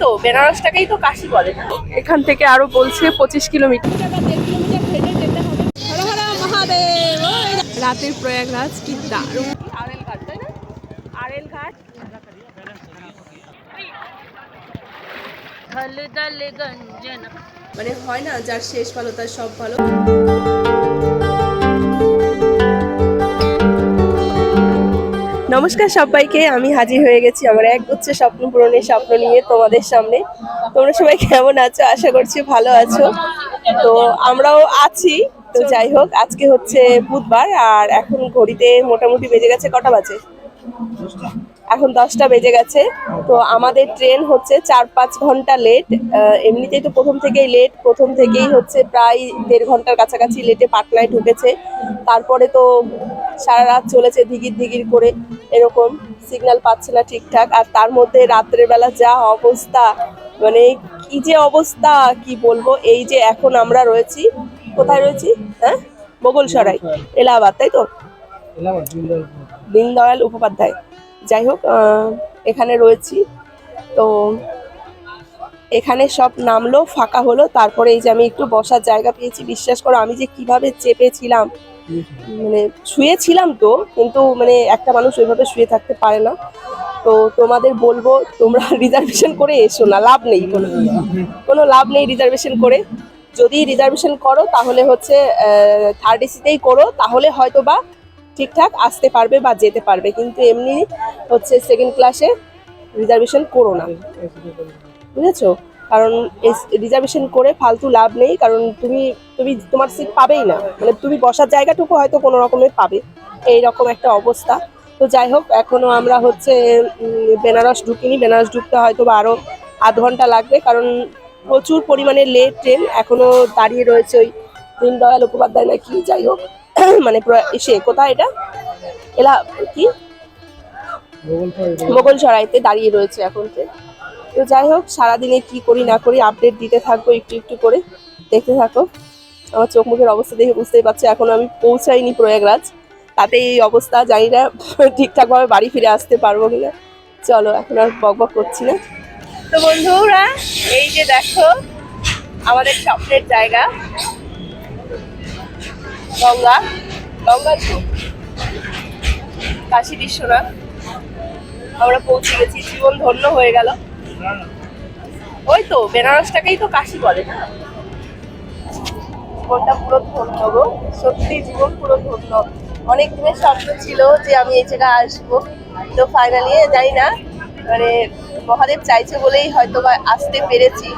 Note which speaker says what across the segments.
Speaker 1: তো বেনারসটাকেই তো কাশি বলে এখান থেকে আরও বলছে পঁচিশ কিলোমিটার। রাতের প্রয়াগরাজ কি দারুণ। আরেল ঘাট তাই না? আরেল ঘাট মানে হয় না যার শেষ ভালো তার সব ভালো। নমস্কার সবাইকে, আমি হাজির হয়ে গেছি আমার এক গুচ্ছ স্বপ্ন পূরণের স্বপ্ন নিয়ে তোমাদের সামনে। তোমরা সবাই কেমন আছো? আশা করছি ভালো আছো। তো আমরাও আছি। তো যাই হোক, আজকে হচ্ছে বুধবার, আর এখন ঘড়িতে মোটামুটি বেজে গেছে কটা বাজে? এখন দশটা বেজে গেছে। তো আমাদের ট্রেন হচ্ছে চার পাঁচ ঘণ্টা লেট এমনিতেই তো প্রথম থেকেই লেট প্রথম থেকেই হচ্ছে প্রায় দেড় ঘণ্টার কাছাকাছি লেটে পাটনায় ঢুকেছে। তারপরে তো সারা রাত চলেছে দিগির দিগির করে এরকম সিগন্যাল পাচ্ছে না ঠিকঠাক। আর তার মধ্যে রাত্রের বেলা যা অবস্থা মানে কি যে অবস্থা কি বলব? এই যে এখন আমরা রয়েছি কোথায় রয়েছি? হ্যাঁ? মোগলসরাই এলাহাবাদ তাই তো? দীনদয়াল উপাধ্যায় যাই হোক এখানে রয়েছি। তো এখানে সব নামলো, ফাঁকা হলো। তারপরে এই যে আমি একটু বসার জায়গা পেয়েছি, বিশ্বাস করো আমি যে কীভাবে চেপেছিলাম মানে শুয়েছিলাম তো, কিন্তু মানে একটা মানুষ ওইভাবে শুয়ে থাকতে পারে না। তো তোমাদের বলব, তোমরা রিজার্ভেশন করে এসো, না লাভ নেই কোনো। কোনো লাভ নেই রিজার্ভেশন করে। যদি রিজার্ভেশন করো, তাহলে হচ্ছে থার্ড এসিতেই করো, তাহলে হয়তো বা ঠিকঠাক আসতে পারবে বা যেতে পারবে, কিন্তু এমনি হচ্ছে সেকেন্ড ক্লাসে রিজার্ভেশন করো না। বুঝেছ? কারণ রিজার্ভেশন করে ফালতু লাভ নেই, কারণ তুমি তুমি তোমার সিট পাবেই না। মানে তুমি বসার জায়গাটুকু হয়তো কোনো রকমের পাবে। এই রকম একটা অবস্থা। তো যাই হোক, এখনও আমরা হচ্ছে বেনারস ঢুকিনি। বেনারস ঢুকতে হয়তো বা আরও আধ ঘণ্টা লাগবে, কারণ প্রচুর পরিমাণে লেট ট্রেন এখনও দাঁড়িয়ে রয়েছে ওই দীনদয়াল উপাধ্যায় নাকি যাই হোক। মানে এসে কোথায় এটা? এলা কি? মোগল সরাইতে দাঁড়িয়ে রয়েছে এখন ট্রেন তো যাই হোক সারাদিনে কি করি না করি আপডেট দিতে থাকব একটু একটু করে। দেখতে থাকো। আমার চোখ মুখের অবস্থা দেখে বুঝতেই পারছ এখনও আমি পৌঁছাইনি প্রয়াগরাজ। তাতে এই অবস্থা জানি না ঠিকঠাকভাবে বাড়ি ফিরে আসতে পারব কিনা। চলো এখন আর বক বক করছি না। তো বন্ধুরা এই যে দেখো আমাদের স্বপ্নের জায়গা। গঙ্গা গঙ্গা তো কাশী বিশ্বনাথ। আমরা পৌঁছে গেছি, জীবন ধন্য হয়ে গেল। ওই তো, বেনারসটাকেই তো কাশি বলে। না জীবনটা পুরো ধন্য গো, সত্যি জীবন পুরো ধন্য। অনেক দিনের স্বপ্ন ছিল যে আমি এই জায়গায় আসব তো ফাইনালি যাই না মানে মহাদেব চাইছে বলেই হয়তো বা আসতে পেরেছি।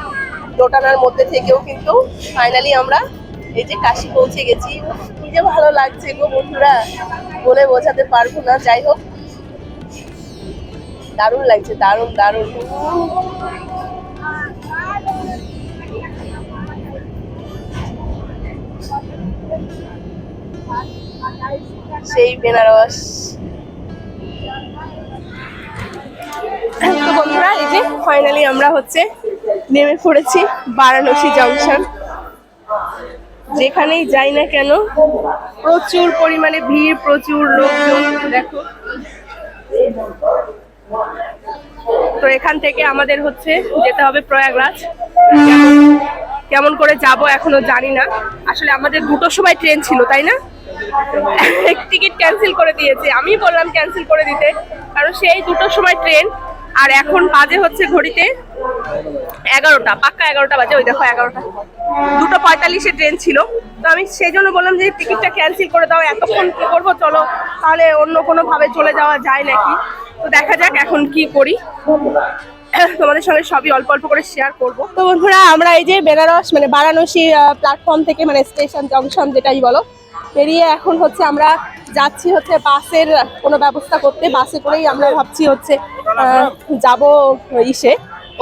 Speaker 1: দোটানার মধ্যে থেকেও কিন্তু ফাইনালি আমরা এই যে কাশি পৌঁছে গেছি। যে ভালো লাগছে গো বন্ধুরা, বলে বোঝাতে পারব না। যাই হোক, দারুণ লাগছে, দারুণ দারুণ। সেই বেনারস। তো বন্ধুরা, এই যে ফাইনালি আমরা হচ্ছে নেমে পড়েছি বারাণসী জংশন যেখানেই যাই না কেন, প্রচুর পরিমাণে ভিড়, প্রচুর লোকজন, দেখো। তো এখান থেকে আমাদের হচ্ছে যেতে হবে প্রয়াগরাজ। কেমন- করে যাব এখনও জানি না। আসলে আমাদের দুটোর সময় ট্রেন ছিল, তাই না? টিকিট ক্যান্সেল করে দিয়েছে। আমি বললাম ক্যান্সেল করে দিতে, কারণ সেই দুটোর সময় ট্রেন। আর এখন বাজে হচ্ছে ঘড়িতে এগারোটা, পাক্কা এগারোটা বাজে, ওই দেখো এগারোটা। দুটো পঁয়তাল্লিশে ট্রেন ছিল। তো আমি সেই জন্য বললাম যে টিকিটটা ক্যান্সেল করে দাও, এতক্ষণ কি করব, চলো। তাহলে অন্য কোনোভাবে চলে যাওয়া যায় নাকি? তো দেখা যাক এখন কি করি। তোমাদের সঙ্গে সবই অল্প অল্প করে শেয়ার করব। তো বন্ধুরা, আমরা এই যে বেনারস মানে বারাণসী প্ল্যাটফর্ম থেকে মানে স্টেশন জংশন যেটাই বলো বেরিয়ে এখন হচ্ছে আমরা যাচ্ছি হচ্ছে বাসের কোনো ব্যবস্থা করতে। বাসে করেই আমরা ভাবছি হচ্ছে যাব ইসে।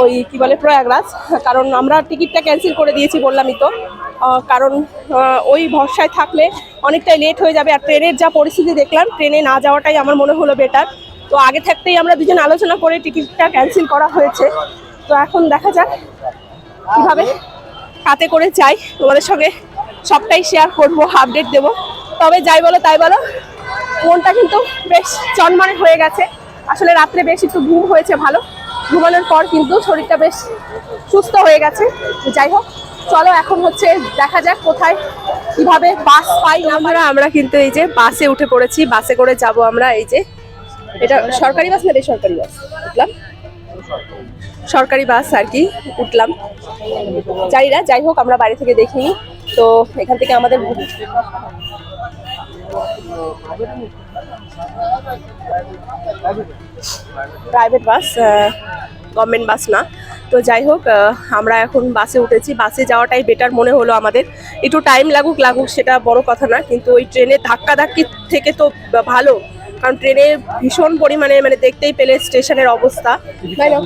Speaker 1: ওই কি বলে, প্রয়াগরাজ। কারণ আমরা টিকিটটা ক্যান্সেল করে দিয়েছি বললামই তো। কারণ ওই ভরসায় থাকলে অনেকটাই লেট হয়ে যাবে। আর ট্রেনের যা পরিস্থিতি দেখলাম, ট্রেনে না যাওয়াটাই আমার মনে হলো বেটার তো আগে থাকতেই আমরা দুজন আলোচনা করে টিকিটটা ক্যান্সেল করা হয়েছে। তো এখন দেখা যাক কীভাবে কাতে করে চাই তোমাদের সঙ্গে সবটাই শেয়ার করব আপডেট দেব। তবে যাই বলো, তাই বলো, মনটা কিন্তু বেশ চনমনে হয়ে গেছে। আসলে রাত্রে বেশ একটু ঘুম হয়েছে ভালো। ঘুমানোর পর কিন্তু শরীরটা বেশ সুস্থ হয়ে গেছে। যাই হোক, চলো এখন হচ্ছে দেখা যাক কোথায়, কীভাবে বাস পাই আমরা আমরা কিন্তু এই যে বাসে উঠে পড়েছি, বাসে করে যাব আমরা এই যে। এটা সরকারি বাস না বেসরকারি বাস? উঠলাম। সরকারি বাস আর কি, উঠলাম। জানি না, যাই হোক, আমরা বাড়ি থেকে দেখিনি তো এখান থেকে আমাদের প্রাইভেট বাস গভর্নমেন্ট বাস না। তো যাই হোক আমরা এখন বাসে উঠেছি। বাসে যাওয়াটাই বেটার মনে হলো আমাদের। একটু টাইম লাগুক লাগুক সেটা বড় কথা না কিন্তু ওই ট্রেনে ধাক্কা ধাক্কি থেকে তো ভালো। কারণ ট্রেনে ভীষণ পরিমাণে মানে দেখতেই পেলে স্টেশনের অবস্থা। তাই না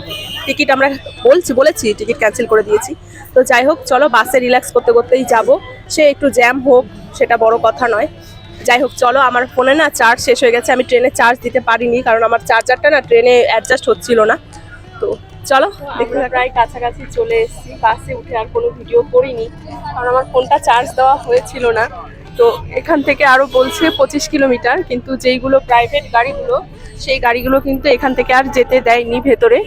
Speaker 1: টিকিট আমরা বলছি বলেছি টিকিট ক্যান্সেল করে দিয়েছি। তো যাই হোক চলো বাসে রিল্যাক্স করতে করতেই যাব। সে একটু জ্যাম হোক সেটা বড় কথা নয়। যাই হোক চলো আমার ফোনে না চার্জ শেষ হয়ে গেছে আমি ট্রেনে চার্জ দিতে পারিনি কারণ আমার চার্জারটা না ট্রেনে অ্যাডজাস্ট হচ্ছিল না। তো চলো দেখতে প্রায় কাছাকাছি চলে এসেছি বাসে উঠে আর কোনো ভিডিও করিনি কারণ আমার ফোনটা চার্জ দেওয়া হয়েছিল না। তো এখান থেকে আরও বলছে পঁচিশ কিলোমিটার কিন্তু যেইগুলো প্রাইভেট গাড়িগুলো সেই গাড়িগুলো কিন্তু এখান থেকে আর যেতে দেয়নি ভেতরে।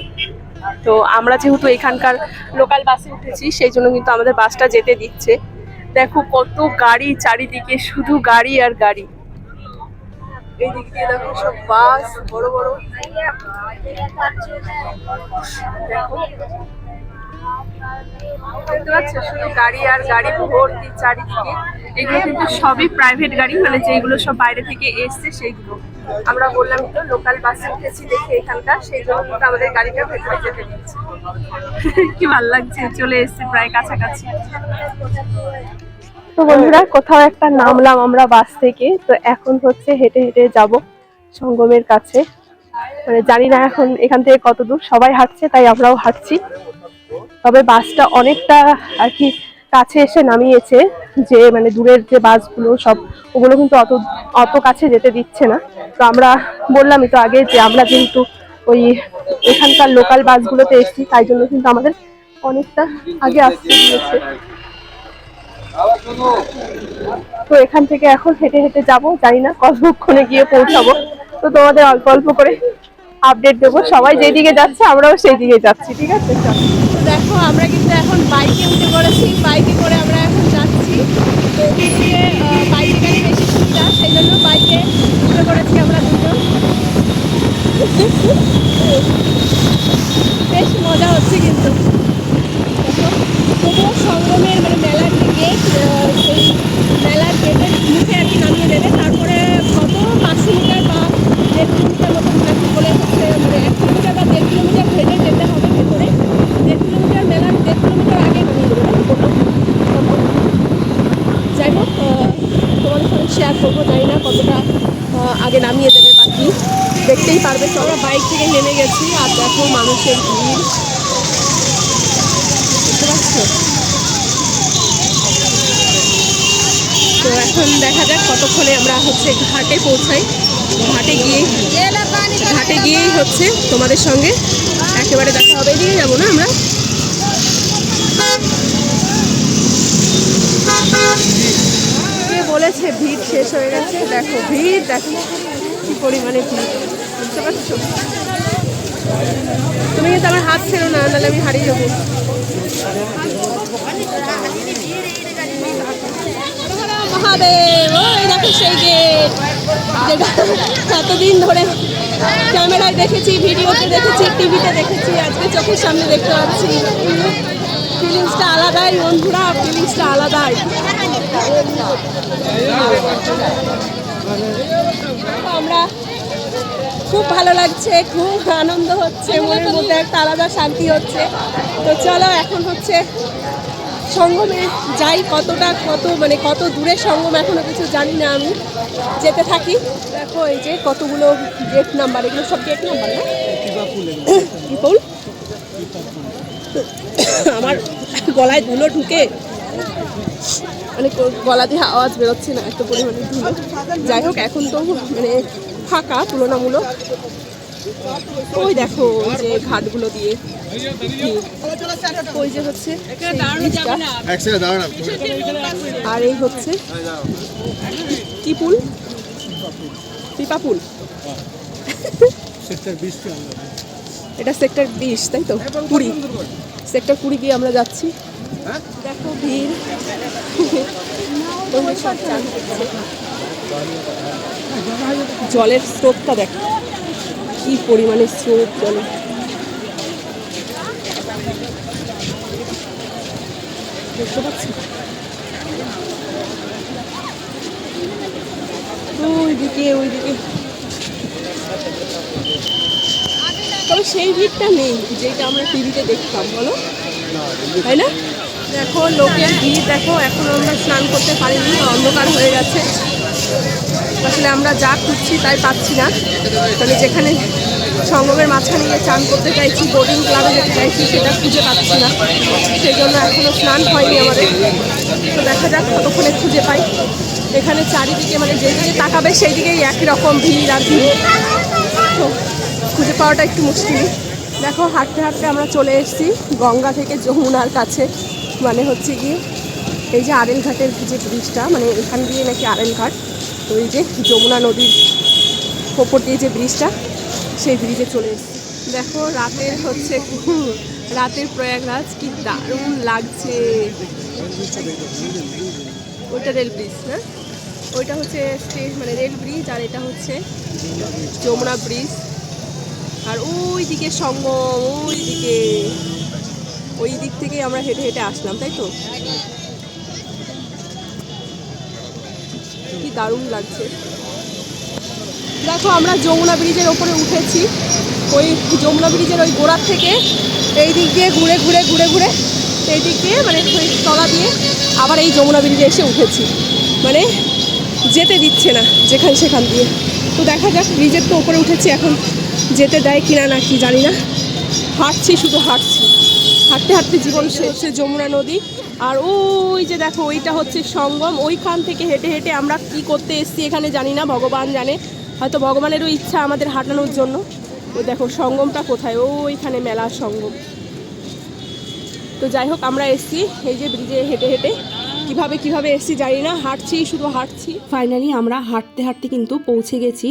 Speaker 1: তো আমরা যেহেতু এখানকার লোকাল বাসে উঠেছি সেই জন্য কিন্তু আমাদের বাসটা যেতে দিচ্ছে। দেখো কত গাড়ি চারিদিকে, শুধু গাড়ি আর গাড়ি। এই দিয়ে সব বাস, বড় বড়। শুধু গাড়ি আর গাড়ি ভর্তি চারিদিকে। এগুলো কিন্তু সবই প্রাইভেট গাড়ি মানে যেগুলো সব বাইরে থেকে এসছে সেইগুলো। আমরা বললাম তো লোকাল বাসে উঠেছি দেখে এখানকার সেই জন্য কিন্তু আমাদের গাড়িটা ভেতরে যেতে দিচ্ছে কি ভালো লাগছে চলে এসছে প্রায় কাছাকাছি। তো বন্ধুরা কোথাও একটা নামলাম আমরা বাস থেকে তো এখন হচ্ছে হেঁটে হেঁটে যাব সঙ্গমের কাছে। মানে জানি না এখন এখান থেকে কত দূর সবাই হাঁটছে তাই আমরাও হাঁটছি। তবে বাসটা অনেকটা আর কি কাছে এসে নামিয়েছে যে মানে দূরের যে বাসগুলো সব, ওগুলো কিন্তু অত অত কাছে যেতে দিচ্ছে না। তো আমরা বললামই তো আগে যে, আমরা কিন্তু ওই এখানকার লোকাল বাসগুলোতে এসেছি, তাই জন্য কিন্তু আমাদের অনেকটা আগে আসতে দিয়েছে। তো এখান থেকে এখন হেঁটে হেঁটে যাব, জানি না কতক্ষণে গিয়ে পৌঁছাবো। তো তোমাদের অল্প অল্প করে আপডেট দেবো। সবাই যেদিকে যাচ্ছে, আমরাও সেই দিকে যাচ্ছি, ঠিক আছে? দেখো, আমরা বাইকে উঠে পড়েছি, বাইকে করে আমরা এখন যাচ্ছি। তো দিয়ে বাইকে গাড়ি বেশি সুবিধা, সেই জন্য বাইকে উঠে পড়েছি আমরা দুজন। বেশ মজা হচ্ছে কিন্তু। তবুও সঙ্গমের মানে মেলার যে গেট সেই মেলার গেটের মুখে আর কি নামিয়ে দেবে তারপরে কত পাঁচশো মিটার বা দেড় কিলোমিটার মতো নাকি বলে হচ্ছে মানে এক কিলোমিটার বা দেড় কিলোমিটার হেঁটে যেতে হবে ভেতরে দেড় কিলোমিটার মেলার দেড় কিলোমিটার আগে নামিয়ে দেবে নাকি কোনো তখন যাই হোক আহ, তোমাদের সঙ্গে শেয়ার করব জানি না কতটা আহ, আগে নামিয়ে দেবে বাকি। দেখতেই পারবে, চলো বাইক থেকে নেমে গেছি আর দেখো মানুষের ভিড়। বুঝতে পারছ? তো এখন দেখা যাক কতক্ষণে আমরা হচ্ছে ঘাটে পৌঁছাই। ঘাটে গিয়ে ঘাটে গিয়েই হচ্ছে তোমাদের সঙ্গে একেবারে দেখা হবে। এদিকে যাব না আমরা? বলেছে, ভিড় শেষ হয়ে গেছে। দেখো ভিড়, দেখো কি পরিমাণে ভিড়। বুঝতে তুমি কিন্তু আমার হাত ছেড়ো না, নাহলে আমি হারিয়ে যাব। মহাদেব সেই গেট এতদিন ধরে ক্যামেরায় দেখেছি, ভিডিওতে দেখেছি, টিভিতে দেখেছি, আজকে চোখের সামনে দেখতে পাচ্ছি। ফিলিংসটা আলাদাই বন্ধুরা ফিলিংসটা আলাদাই। আমরা খুব ভালো লাগছে, খুব আনন্দ হচ্ছে, মনের মধ্যে একটা আলাদা শান্তি হচ্ছে। তো চলো, এখন হচ্ছে সঙ্গমে যাই, কতটা, কত মানে কত দূরে সঙ্গম এখনও কিছু জানি না আমি। যেতে থাকি। দেখো, এই যে কতগুলো গেট নাম্বার এগুলো সব গেট নাম্বার না? কি ফুল? আমার গলায় ধুলো ঢুকে মানে গলা দিয়ে আওয়াজ বেরোচ্ছে না এত পরিমাণে ধুলো। যাই হোক এখন তো মানে ফাঁকা তুলনামূলক। ওই দেখো ওই যে ঘাটগুলো দিয়ে ওই যে হচ্ছে আর এই হচ্ছে কি পুল? পিপা পুল। এটা সেক্টর বিশ তাই তো? কুড়ি। সেক্টর কুড়ি গিয়ে আমরা যাচ্ছি। দেখো ভিড়। জলের স্রোতটা দেখো। কি পরিমাণে স্রোত জলে সেই ভিড়টা নেই, যেটা আমরা টিভিতে দেখতাম, বলো? তাই না? দেখো, লোকের ভিড় দেখো, এখন আমরা স্নান করতে পারিনি, অন্ধকার হয়ে গেছে। আসলে আমরা যা খুঁজছি তাই পাচ্ছি না। মানে যেখানে সঙ্গমের মাঝখানে গিয়ে চান করতে চাইছি বোটিং ক্লাবে যেতে চাইছি, সেটা খুঁজে পাচ্ছি না। সেই জন্য এখনও স্নান হয়নি আমাদের। তো দেখা যাক, কতক্ষণে খুঁজে পাই। এখানে চারিদিকে মানে যেদিকে তাকাবে সেই দিকেই একই রকম ভিড় আর ভিড়। তো খুঁজে পাওয়াটা একটু মুশকিল দেখো, হাঁটতে হাঁটতে আমরা চলে এসেছি গঙ্গা থেকে যমুনার কাছে। মানে হচ্ছে গিয়ে এই যে আরেল ঘাটের যে ব্রিজটা মানে এখান দিয়ে নাকি আরেল ঘাট, তো এই যে যমুনা নদীর ওপর দিয়ে যে ব্রিজটা, সেই ব্রিজে চলে এসেছি। দেখো, রাতের হচ্ছে রাতের প্রয়াগরাজ, কি দারুণ লাগছে। ওইটা রেল ব্রিজ, না? ওইটা হচ্ছে স্টেজ মানে রেল ব্রিজ, আর এটা হচ্ছে যমুনা ব্রিজ। আর ওই দিকে সঙ্গম ওই দিকে ওই দিক থেকে আমরা হেঁটে হেঁটে আসলাম, তাই তো? কি দারুণ লাগছে। দেখো, আমরা যমুনা ব্রিজের ওপরে উঠেছি। ওই যমুনা ব্রিজের ওই গোড়ার থেকে এই দিক দিয়ে ঘুরে ঘুরে ঘুরে ঘুরে এই দিক দিয়ে মানে ওই তলা দিয়ে আবার এই যমুনা ব্রিজে এসে উঠেছি। মানে যেতে দিচ্ছে না যেখান সেখান দিয়ে। তো দেখা যাক, ব্রিজের তো ওপরে উঠেছি, এখন যেতে দেয় কিনা না কি জানি না। হাঁটছি, শুধু হাঁটছি। হাঁটতে হাঁটতে জীবন শেষে যমুনা নদী। আর ওই যে দেখো, ওইটা হচ্ছে সঙ্গম। ওইখান থেকে হেঁটে হেঁটে আমরা কি করতে এসছি এখানে জানি না, ভগবান জানে। হয়তো ভগবানেরও ইচ্ছা আমাদের হাঁটানোর জন্য। ওই দেখো, সঙ্গমটা কোথায়? ওইখানে মেলা সঙ্গম। তো যাই হোক, আমরা এসছি, এই যে ব্রিজে হেঁটে হেঁটে। কীভাবে কীভাবে এসছি জানি না, হাঁটছি, শুধু হাঁটছি। ফাইনালি আমরা হাঁটতে হাঁটতে কিন্তু পৌঁছে গেছি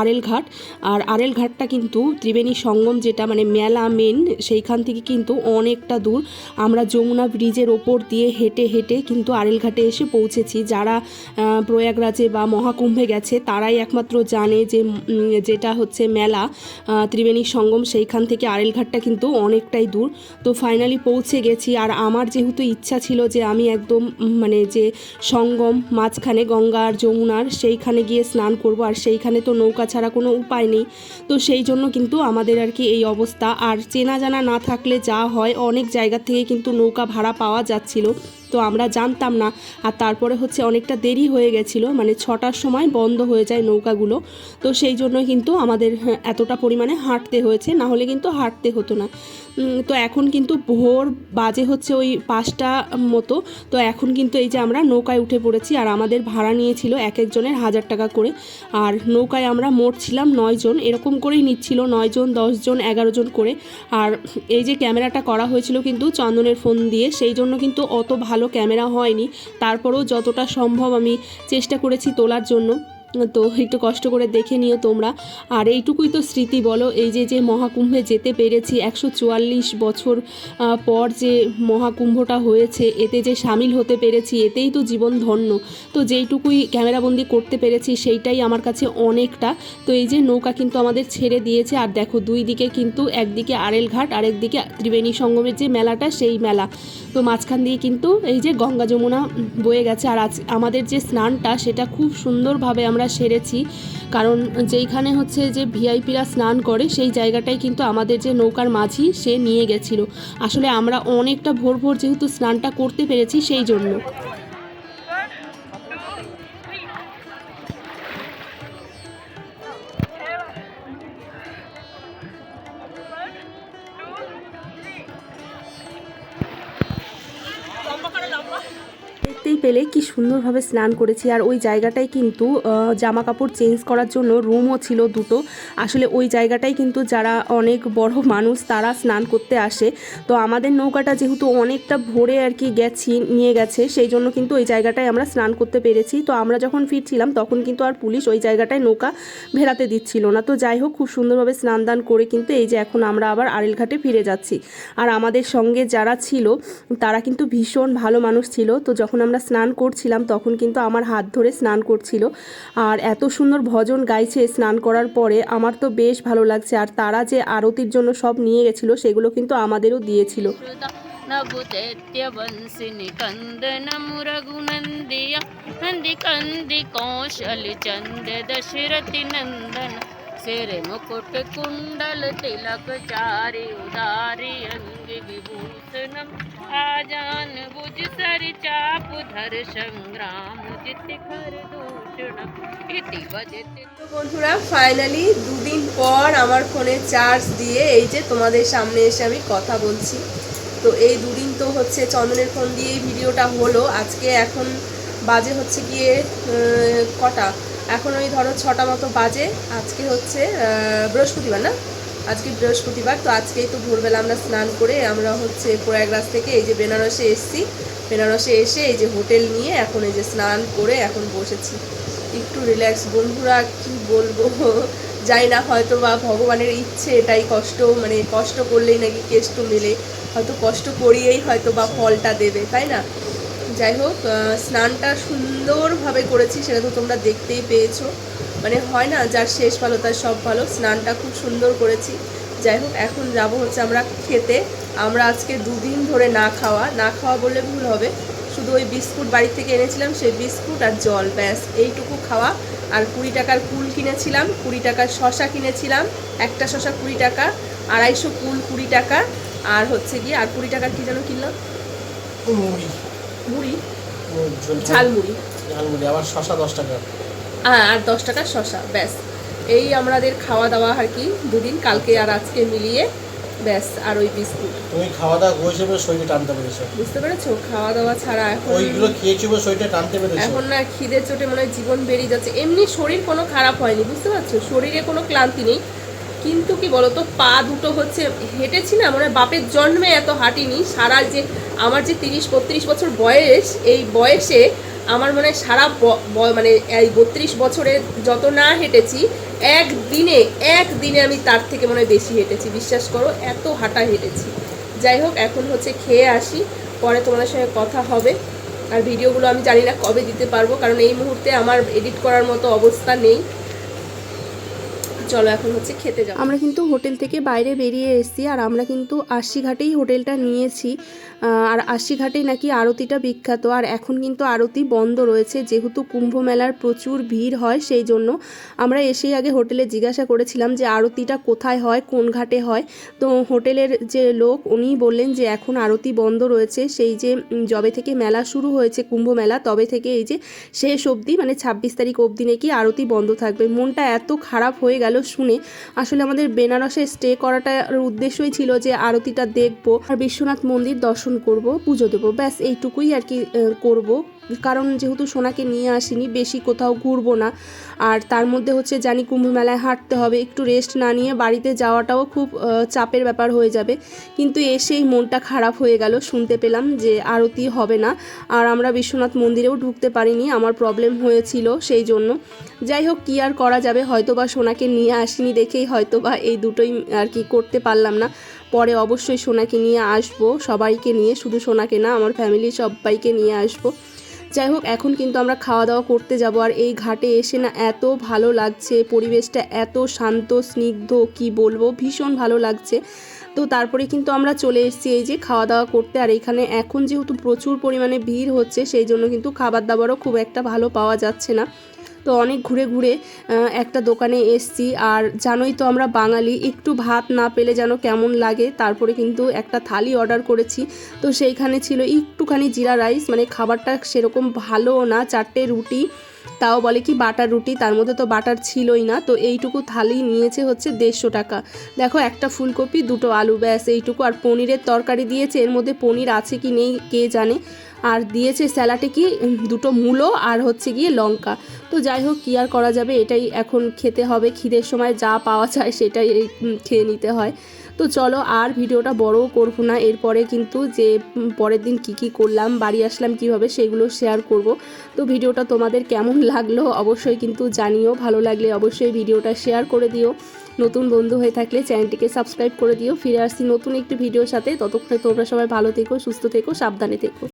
Speaker 1: আরেল ঘাট। আর আরেল ঘাটটা কিন্তু ত্রিবেণী সঙ্গম যেটা মানে মেলা মেন সেইখান থেকে কিন্তু অনেকটা দূর। আমরা যমুনা ব্রিজের ওপর দিয়ে হেঁটে হেঁটে কিন্তু আরেল ঘাটে এসে পৌঁছেছি। যারা প্রয়াগরাজে বা মহাকুম্ভে গেছে, তারাই একমাত্র জানে যে যেটা হচ্ছে মেলা ত্রিবেণী সঙ্গম। সেইখান থেকে আরেল ঘাটটা কিন্তু অনেকটাই দূর। তো ফাইনালি পৌঁছে গেছি। আর আমার যেহেতু ইচ্ছা ছিল যে আমি একদম মানে যে সঙ্গম, মাঝখানে গঙ্গা আর যমুনার সেইখানে গিয়ে স্নান করব, আর সেইখানে তো নৌকা ছাড়া কোনো উপায় নেই। তো সেই জন্য কিন্তু আমাদের আর কি এই অবস্থা। আর চেনা জানা না থাকলে যা হয়, অনেক জায়গা থেকে কিন্তু নৌকা ভাড়া পাওয়া যাচ্ছিল। তো আমরা জানতাম না। আর তারপরে হচ্ছে অনেকটা দেরি হয়ে গেছিল মানে ছটার সময় বন্ধ হয়ে যায় নৌকাগুলো। তো সেই জন্য কিন্তু আমাদের হ্যাঁ, এতটা পরিমাণে হাঁটতে হয়েছে না হলে কিন্তু হাঁটতে হতো না। তো এখন কিন্তু ভোর বাজে হচ্ছে ওই পাঁচটা মতো তো এখন কিন্তু এই যে আমরা নৌকায় উঠে পড়েছি আর আমাদের ভাড়া নিয়েছিল এক একজনের হাজার টাকা করে। আর নৌকায় আমরা মোট ছিলাম নয় জন এরকম করেই নিচ্ছিল নয় জন দশ জন এগারো জন করে। আর এই যে ক্যামেরাটা করা হয়েছিল কিন্তু চন্দনের ফোন দিয়ে সেই জন্য কিন্তু অত ভালো ক্যামেরা হয়নি। তারপরেও যতটা সম্ভব আমি চেষ্টা করেছি তোলার জন্য। তো একটু কষ্ট করে দেখে নিও তোমরা। আর এইটুকুই তো স্মৃতি বলো, এই যে যে মহাকুম্ভে যেতে পেরেছি একশো চুয়াল্লিশ বছর পর যে মহাকুম্ভটা হয়েছে, এতে যে সামিল হতে পেরেছি, এতেই তো জীবন ধন্য। তো যেইটুকুই ক্যামেরাবন্দি করতে পেরেছি, সেইটাই আমার কাছে অনেকটা। তো এই যে নৌকা কিন্তু আমাদের ছেড়ে দিয়েছে, আর দেখো দুই দিকে কিন্তু একদিকে আরেল ঘাট, আরেকদিকে ত্রিবেণী সঙ্গমের যে মেলাটা, সেই মেলা। তো মাঝখান দিয়ে কিন্তু এই যে গঙ্গা যমুনা বয়ে গেছে, আর আজ আমাদের যে স্নানটা, সেটা খুব সুন্দরভাবে আমরা সেরেছি। কারণ যেইখানে হচ্ছে যে ভিআইপিরা স্নান করে, সেই জায়গাটাই কিন্তু আমাদের যে নৌকার মাঝি, সে নিয়ে গেছিল। আসলে আমরা অনেকটা ভোর ভোর যেহেতু স্নানটা করতে পেরেছি, সেই জন্য।
Speaker 2: দেখতেই পেলে কি সুন্দরভাবে স্নান করেছি। আর ওই জায়গাটায় কিন্তু জামা কাপড় চেঞ্জ করার জন্য রুমও ছিল দুটো। আসলে ওই জায়গাটাই কিন্তু যারা অনেক বড় মানুষ তারা স্নান করতে আসে। তো আমাদের নৌকাটা যেহেতু অনেকটা ভোরে আর কি গেছি, নিয়ে গেছে, সেই জন্য কিন্তু ওই জায়গাটায় আমরা স্নান করতে পেরেছি। তো আমরা যখন ফিরছিলাম তখন কিন্তু আর পুলিশ ওই জায়গাটায় নৌকা ভেড়াতে দিচ্ছিল না। তো যাই হোক, খুব সুন্দরভাবে স্নান দান করে কিন্তু এই যে এখন আমরা আবার আরেল ঘাটে ফিরে যাচ্ছি। আর আমাদের সঙ্গে যারা ছিল, তারা কিন্তু ভীষণ ভালো মানুষ ছিল। তো যখন আমরা স্নান করছিলাম তখন কিন্তু আমার হাত ধরে স্নান করছিল আর এত সুন্দর ভজন গাইছে স্নান করার পরে আমার তো বেশ ভালো লাগছে আর তারা যে আরতির জন্য সব নিয়ে গেছিলো সেগুলো কিন্তু আমাদেরও দিয়েছিল
Speaker 3: नभुदैत्यवंसिनि कन्दनम् रघुनन्दिय नन्दि कन्दि कौशल चन्द दशरथि नन्दन सिर मुकुट कुण्डल तिलक चारि उदारि अङ्ग विभूषणम् आजान भुज सर चाप धर सङ्ग्राम जित खर दूषणम् इति वजति
Speaker 1: তো বন্ধুরা ফাইনালি দুদিন পর আমার ফোনে চার্জ দিয়ে এই যে তোমাদের সামনে এসে আমি কথা বলছি তো এই দুদিন তো হচ্ছে চন্দনের ফোন দিয়ে এই ভিডিওটা হলো আজকে এখন বাজে হচ্ছে গিয়ে আহ, কটা এখন ওই ধরো ছটা মতো বাজে। আজকে হচ্ছে বৃহস্পতিবার না? আজকে বৃহস্পতিবার, তো আজকেই তো ভোরবেলা আমরা স্নান করে আমরা হচ্ছে প্রয়াগরাজ থেকে এই যে বেনারসে এসেছি। বেনারসে এসে এই যে হোটেল নিয়ে এখন এই যে স্নান করে এখন বসেছি। একটু রিল্যাক্স বন্ধুরা, কি বলব? যাই না হয়তো বা ভগবানের ইচ্ছে, এটাই কষ্ট। মানে কষ্ট করলেই নাকি কেষ্ট মেলে। হয়তো কষ্ট করিয়েই হয়তো বা ফলটা দেবে, তাই না? যাই হোক স্নানটা সুন্দরভাবে করেছি, সেটা তো তোমরা দেখতেই পেয়েছ। মানে হয় না, যার শেষ ভালো, তার সব ভালো। স্নানটা খুব সুন্দর করেছি। যাই হোক, এখন যাব হচ্ছে আমরা খেতে। আমরা আজকে দুদিন ধরে না খাওয়া। না খাওয়া বললে ভুল হবে। শুধু ওই বিস্কুট বাড়ি থেকে এনেছিলাম, সেই বিস্কুট আর জল, ব্যাস। এইটুকু খাওয়া। আর কুড়ি টাকার কুল কিনেছিলাম, কুড়ি টাকার শশা কিনেছিলাম, একটা শশা কুড়ি টাকা, আড়াইশো কুল কুড়ি টাকা, আর হচ্ছে গিয়ে, আর কুড়ি টাকার কী যেন কিনলাম?
Speaker 4: মুড়ি।
Speaker 1: ঝালমুড়ি।
Speaker 4: ঝালমুড়ি আবার শশা দশ টাকা।
Speaker 1: হ্যাঁ আর দশ টাকার শশা ব্যাস। এই আমাদের খাওয়া দাওয়া আর কি দুদিন কালকে আর আজকে মিলিয়ে ব্যাস আর ওই বিস্কুট।
Speaker 4: তুমি খাওয়া দাওয়া করেছ বলে শরীরটা টানতে পেরেছ।
Speaker 1: বুঝতে পেরেছ? খাওয়া দাওয়া ছাড়া এখন
Speaker 4: ওইগুলো খেয়েছো বলে শরীরটা টানতে পেরেছ।
Speaker 1: এখন না খিদে চোটে মনে হয় জীবন বেরিয়ে যাচ্ছে। এমনি শরীর কোনো খারাপ হয়নি বুঝতে পারছ? শরীরে কোনো ক্লান্তি নেই। কিন্তু কি বলতো, পা দুটো হচ্ছে, হেঁটেছি না, মনে বাপের জন্মে এত হাঁটিনি, সারা যে আমার যে তিরিশ, বত্রিশ বছর বয়স, এই বয়সে আমার মনে সারা মানে এই বত্রিশ বছরে যত না হেঁটেছি, একদিনে একদিনে আমি তার থেকে মনে বেশি হেঁটেছি, বিশ্বাস করো, এত হাঁটা হেঁটেছি। যাই হোক, এখন হচ্ছে খেয়ে আসি, পরে তোমাদের সঙ্গে কথা হবে, আর ভিডিওগুলো আমি জানি না কবে দিতে পারব, কারণ এই মুহূর্তে আমার এডিট করার মতো অবস্থা নেই। চলো এখন হচ্ছে খেতে যাব।
Speaker 2: আমরা কিন্তু হোটেল থেকে বাইরে বেরিয়ে এসেছি আর আমরা কিন্তু ঘাটেই হোটেলটা নিয়েছি। আর ঘাটেই নাকি আরতিটা বিখ্যাত। আর এখন কিন্তু আরতি বন্ধ রয়েছে, যেহেতু কুম্ভ মেলার প্রচুর ভিড় হয় সেই জন্য। আমরা এসেই আগে হোটেলে জিজ্ঞাসা করেছিলাম যে আরতিটা কোথায় হয়, কোন ঘাটে হয়। তো হোটেলের যে লোক উনি বললেন যে এখন আরতি বন্ধ রয়েছে। সেই যে যবে থেকে মেলা শুরু হয়েছে, কুম্ভ মেলা, তবে থেকে এই যে শেষ অবধি মানে ছাব্বিশ তারিখ অবধি নাকি আরতি বন্ধ থাকবে। মনটা এত খারাপ হয়ে গেল শুনে আসলে আমাদের বেনারসে স্টে করাটার উদ্দেশ্যই ছিল যে আরতিটা দেখব আর বিশ্বনাথ মন্দির দর্শন করব, পুজো দেবো, ব্যাস এইটুকুই আর কি করব। কারণ যেহেতু সোনাকে নিয়ে আসিনি, বেশি কোথাও ঘুরবো না। আর তার মধ্যে হচ্ছে জানি কুম্ভ মেলায় হাঁটতে হবে, একটু রেস্ট না নিয়ে বাড়িতে যাওয়াটাও খুব চাপের ব্যাপার হয়ে যাবে। কিন্তু এসেই মনটা খারাপ হয়ে গেল, শুনতে পেলাম যে আরতি হবে না। আর আমরা বিশ্বনাথ মন্দিরেও ঢুকতে পারিনি, আমার প্রবলেম হয়েছিল সেই জন্য। যাই হোক, কী আর করা যাবে? হয়তো বা সোনাকে নিয়ে আসিনি দেখেই হয়তো বা এই দুটোই আর কি করতে পারলাম না। পরে অবশ্যই সোনাকে নিয়ে আসব, সবাইকে নিয়ে, শুধু সোনাকে না, আমার ফ্যামিলির সবাইকে নিয়ে আসব। যাই হোক, এখন কিন্তু আমরা খাওয়া দাওয়া করতে যাব। আর এই ঘাটে এসে না এত ভালো লাগছে, পরিবেশটা এত শান্ত, স্নিগ্ধ, কি বলব, ভীষণ ভালো লাগছে। তো তারপরে কিন্তু আমরা চলে এসেছি এই যে খাওয়া দাওয়া করতে। আর এখানে এখন যেহেতু প্রচুর পরিমাণে ভিড় হচ্ছে, সেই জন্য কিন্তু খাবার দাবারও খুব একটা ভালো পাওয়া যাচ্ছে না। তো অনেক ঘুরে ঘুরে একটা দোকানে এসছি। আর জানোই তো আমরা বাঙালি, একটু ভাত না পেলে যেন কেমন লাগে। তারপরে কিন্তু একটা থালি অর্ডার করেছি। তো সেইখানে ছিল একটুখানি জিরা রাইস মানে খাবারটা সেরকম ভালো না, চারটে রুটি, তাও বলে কি বাটার রুটি, তার মধ্যে তো বাটার ছিলই না। তো এইটুকু থালি নিয়েছে হচ্ছে দেড়শো টাকা। দেখো একটা ফুলকপি, দুটো আলু, ব্যাস এইটুকু। আর পনিরের তরকারি দিয়েছে, এর মধ্যে পনির আছে কি নেই, কে জানে? আর দিয়েছে স্যালাডে কি দুটো মূলো আর হচ্ছে গিয়ে লঙ্কা। তো যাই হোক, কী আর করা যাবে? এটাই এখন খেতে হবে। খিদের সময় যা পাওয়া যায় সেটাই খেয়ে নিতে হয়। তো চলো, আর ভিডিওটা বড়ও করব না। এরপরে কিন্তু যে পরের দিন কি কি করলাম, বাড়ি আসলাম কীভাবে সেগুলো শেয়ার করব। তো ভিডিওটা তোমাদের কেমন লাগল অবশ্যই কিন্তু জানিও। ভালো লাগলে অবশ্যই ভিডিওটা শেয়ার করে দিও। নতুন বন্ধু হয়ে থাকলে চ্যানেলটিকে সাবস্ক্রাইব করে দিও। ফিরে আসছি নতুন একটি ভিডিওর সাথে। ততক্ষণে তোমরা সবাই ভালো থেকো, সুস্থ থেকো, সাবধানে থেকো।